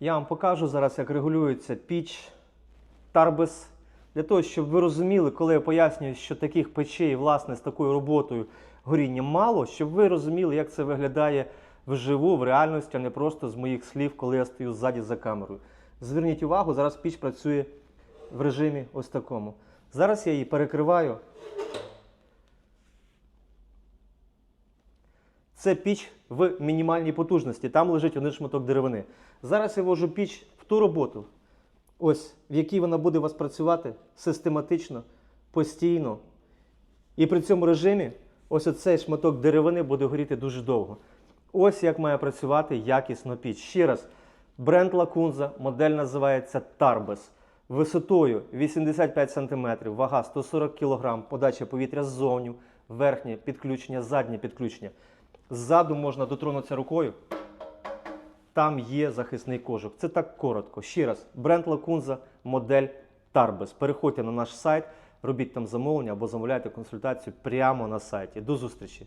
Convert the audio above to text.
Я вам покажу зараз, як регулюється піч Tarbes. Для того, щоб ви розуміли, коли я пояснюю, що таких печей, власне, з такою роботою горіння мало, щоб ви розуміли, як це виглядає вживу, в реальності, а не просто з моїх слів, коли я стою ззаді за камерою. Зверніть увагу, зараз піч працює в режимі ось такому. Зараз я її перекриваю. Це піч в мінімальній потужності. Там лежить один шматок деревини. Зараз я вожу піч в ту роботу, ось в якій вона буде у вас працювати систематично, постійно. І при цьому режимі ось оцей шматок деревини буде горіти дуже довго. Ось як має працювати якісно піч. Ще раз, бренд Лакунза, модель називається Tarbes. Висотою 85 см, вага 140 кг, подача повітря ззовню, верхнє підключення, заднє підключення. Ззаду можна дотронутися рукою. Там є захисний кожух. Це так коротко. Ще раз, бренд Лакунза, модель Тарбес. Переходьте на наш сайт, робіть там замовлення або замовляйте консультацію прямо на сайті. До зустрічі!